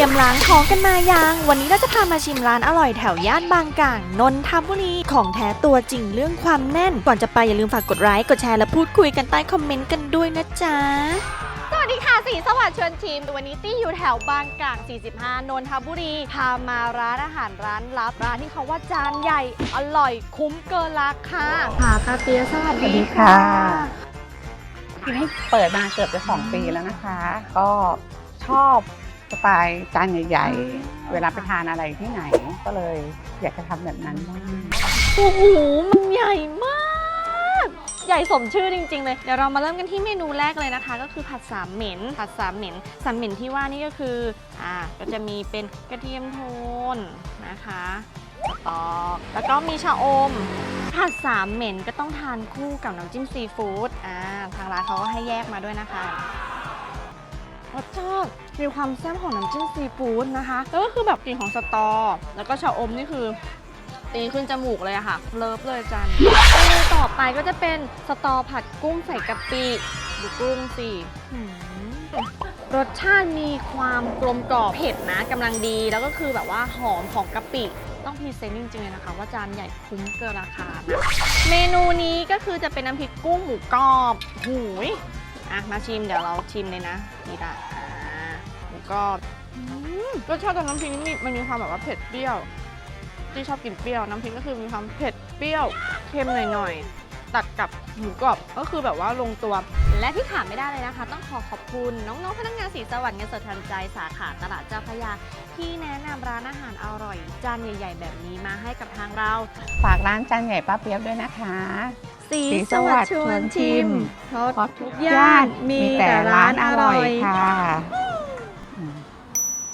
รียมล้างท้องกันมายัง วันนี้เราจะพามาชิมร้านอร่อยแถวย่านบางกลางนนทบุรีของแท้ตัวจริงเรื่องความแน่น ก่อนจะไปอย่าลืมฝากกดไลค์กดแชร์และพูดคุยกันใต้คอมเมนต์กันด้วยนะจ๊ะ สวัสดีค่ะสีสวัสดิ์ชวนทีมวันนี้ตี้อยู่แถวบางกลาง 45 นนทบุรี พามาร้านอาหารร้านลับร้านที่เขาว่าจานใหญ่ อร่อยคุ้มเกินราคาค่ะคาเตียสวัสสวัสดีดีค่ะค่ะที่นี่เปิดมาเกือบจะสองปีแล้วนะคะ ก็ชอบ สไตล์จานใหญ่ๆ เวลาไปทานอะไรที่ไหน ก็เลยอยากจะทำแบบนั้นบ้างโอ้โห มันใหญ่มาก ใหญ่สมชื่อจริง ๆ เลย เดี๋ยวเรามาเริ่มกันที่เมนูแรกเลยนะคะ ก็คือผัดสามเหม็น ผัดสามเหม็น สามเหม็นที่ว่านี่ก็คือ อ่า ก็จะมีเป็นกระเทียมโทนนะคะสตอแล้วก็มีชะอม ผัดสามเหม็นก็ต้องทานคู่กับน้ำจิ้มซีฟู้ด อ่า ทางร้านเขาก็ให้แยกมาด้วยนะคะ รสชาติมีความแซ่บของน้ำจิ้มซีฟู้ดนะคะแล้วก็คือแบบกลิ่นของสตอ แล้วก็ชะอมนี่คือ ตีขึ้นจมูกเลยอะค่ะเลิฟเลยจันเมนูต่อไปก็จะเป็นสตอผัดกุ้งใส่กะปิดูกุ้งสิหืมรสชาติมีความกลมกล่อมเผ็ดนะกำลังดี แล้วก็คือแบบว่าหอมของกะปิต้องพรีเซนต์จริงๆเลยนะคะ ว่าจานใหญ่คุ้มเกินราคานะเมนูนี้ก็คือจะเป็นน้ำพริกกุ้งหมูกรอบหูย อะมาชิมเดี๋ยวเราชิมเลยนะนี่ละอ่าหมูกรอบอืมรสชาติของน้ำพริกนี่มันมีความแบบว่าเผ็ดเปรี้ยวที่ชอบกินเปรี้ยวน้ำพริกก็คือมีความเผ็ดเปรี้ยวเค็มหน่อยๆตัดกับหมูกรอบก็คือแบบว่าลงตัว และที่ขาดไม่ได้เลยนะคะ ต้องขอขอบคุณน้องๆพนักงานสีสวัสดิ์เงินสดทันใจสาขาตลาดเจ้าพระยา ที่แนะนำร้านอาหารอร่อย จานใหญ่ ๆ แบบนี้มาให้กับทางเรา ฝากร้านจานใหญ่ป้าเปียบด้วยนะคะ สีสีสสวัวัสสดิ์ดิ์ชวนชวนชิชิมมเพราะเพราะทุทุกกย่าย่านนมีมีแต่แต่ร้าร้านนออร่ร่ออยยค่ะ